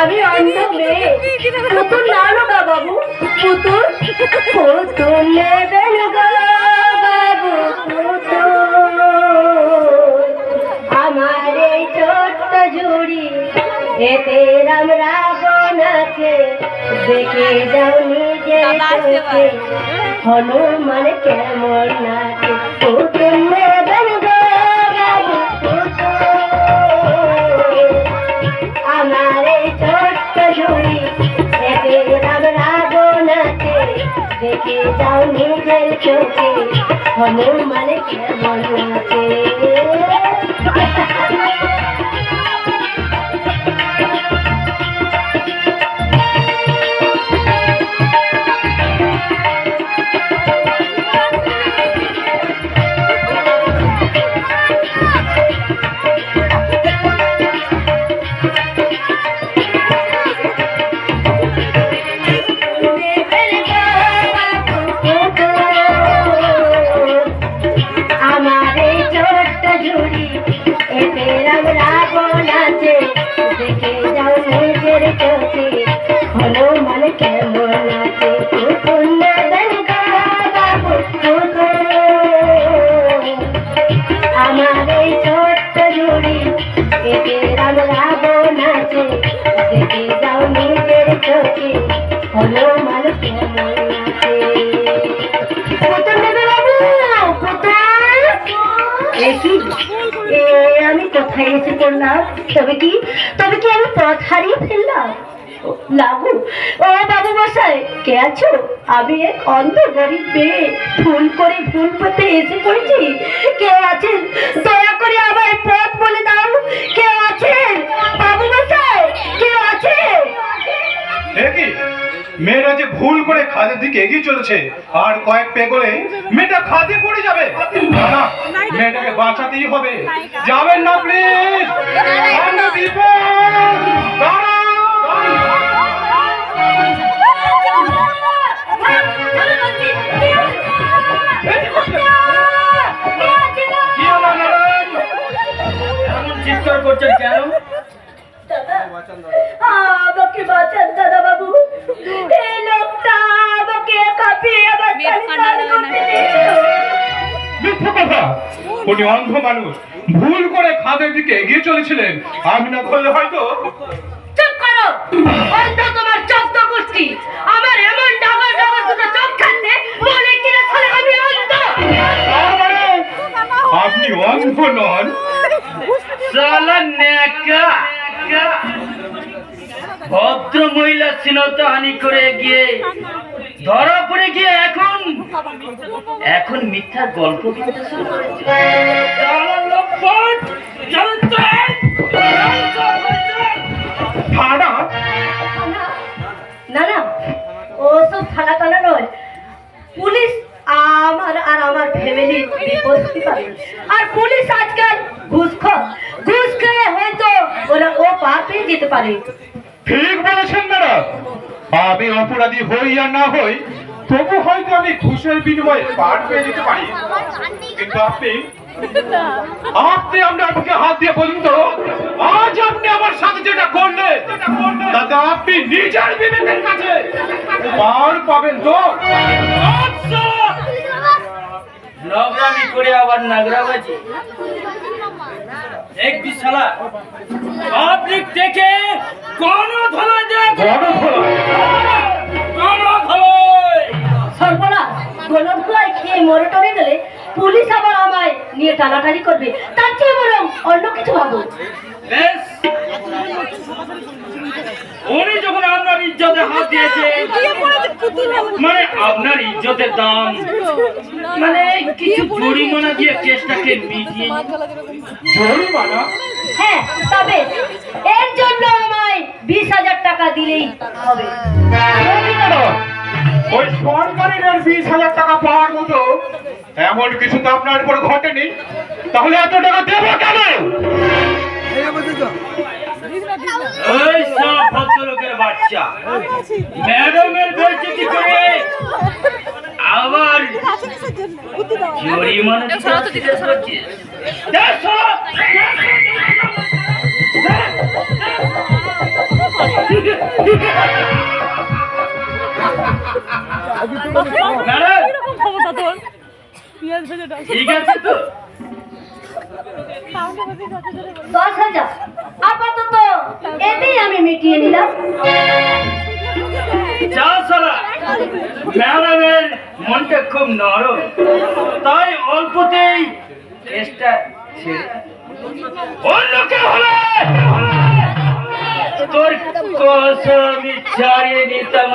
আমি অন্ধ মেয়ে। পুতুল না গা বাবু। পুতুল? পুতুল বাবু পুতুল। আমার এই ছোট্ট ঝুড়ি এতে রাম রাবণ আছে। দেখে যাও চোখে। হনুমান কেমন নাচে। পুতুল চোখে হনুমান কেমন নাচে রাবণ আছে দেখে যাও নিজের চোখে। কেমন এ আমি কোথায় এসে পড়লাম? তবে কি? তবে কি আমি পথ হারিয়ে ফেললাম? লাগু। ও বাবু মশাই কে আছো? আমি এক অন্ধ গরিব মেয়ে। ভুল করে ভুল পথে এসে পড়েছি। কে চলেছে আর কয়েক পেগলে মেয়েটা খাদে পড়ে যাবে। না মেয়েটাকে বাঁচাতেই হবে। যাবেন না প্লিজ চিৎকার করছেন কেন? আমাকে বাঁচান উনি অন্ধ মানুষ। ভুল করে খাদের দিকে এগিয়ে চলেছিলেন। আমি না ধরলে হয়তো চুপ করো! অন্ধ তোমার চোদ্দ গোষ্ঠী। আমার এমন ডাবল ডাবল দুটো চোখ খাচ্ছে বলে কিনা সালে আমি অন্ধ! মানে আপনি অন্ধ নন। সালা নেকা ভদ্র মহিলা সিনতা হানি করে গিয়ে ধরা পড়ে গিয়ে এখন। এখন মিথ্যা গল্প শুরু করেছে। না না ও সব থানা টানা নয়। পুলিশ আমার আর আমার ফ্যামিলির হতে আর পুলিশ আজকাল ঘুষখোর। ঘুষ খেয়ে হয়তো ওরা ও পার পেয়ে যেতে পারে। ঠিক বলেছেন ম্যাডাম আমি অপরাধী হই আর না হই তবু হয়তো আমি ঘুষের বিনিময়ে পার পেয়ে যেতে পারি। কিন্তু আপনি আপনি আপনার বুকে হাত দিয়ে বলুন তো আজ আপনি আমার সাথে যেটা করলেন তাতে আপনি নিজের বিবেকের কাছে পার পাবেন তো। নগরামি করে আবার নাগরাবাজি এক বিশালা পাবলিক থেকে কোন ধরা দেখ কোন ধরাই সর্বনাশ। কোন খোলায় খেয়ে মরে টরে গেলে পুলিশ আবার আমায় নিয়ে টানাটানি করবে। তার চেয়ে বরং অন্য কিছু ভাবো। বেশ। উনি আপনার ইজ্জতে হাত দিয়েছে। মানে আপনার ইজ্জতের দাম। মানে কিছু জরিমানা দিয়ে কেসটাকে মিটিয়ে জরিমানা? হ্যাঁ তবে এর জন্য আমায় বিশ হাজার টাকা দিলেই হবে। ওই সরকারের আর বিশ হাজার টাকা পাওয়ার মতো এমন কিছু তো আপনার উপর ঘটেনি। তাহলে এত টাকা দেবো কেন? বাচ্চা ম্যাডামের বেজতি করে আবার জরিমানা দিতে হচ্ছে দেখো ঠিক আছে তো? দশ হাজার। আপাতত এতেই আমি মিটিয়ে নিলাম। যা সারা ম্যাডামের মনটা খুব নরম। তাই অল্পতেই ছেড়ে অন্য কেউ হলে! তোর কসম ছাড়িয়ে নিতাম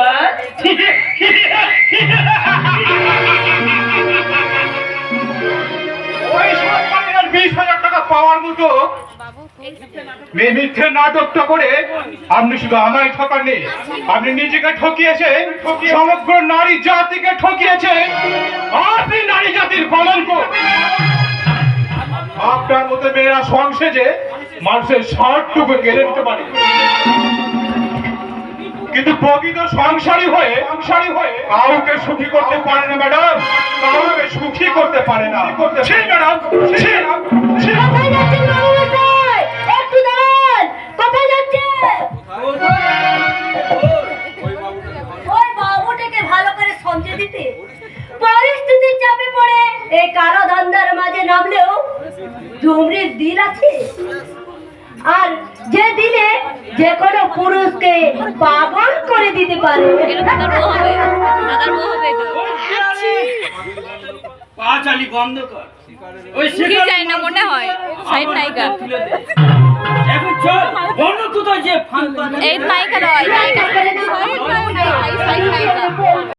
বিশ হাজার টাকা পাওয়ার মতো মেয়ে মিথ্যে নাটকটা করে আপনি শুধু আমায় ঠকাননি, আপনি নিজেকে ঠকিয়েছেন, সমগ্র নারী জাতিকে ঠকিয়েছেন। আপনি নারী জাতির কলঙ্ক আপনার মতো মেয়েরা মানুষের কেড়ে নিতে পারে। কিন্তু প্রকৃত সংসারী হয়ে সংসারী হয়ে কাউকে সুখী করতে পারে না, ম্যাডাম। কাউকে সুখী করতে পারে না। ছি, ম্যাডাম। জমরির দিল আছে। আর যে দিলে যে কোনো পুরুষকে পাগল করে দিতে পারে। পা চালি বন্ধ কর। ওই ঠিক যায় না মনে হয়। সাইড নায়িকা। এখন চল বন্ধ কোথায় যে ফান এই নায়িকা নয় নায়িকা। সাইড নায়িকা।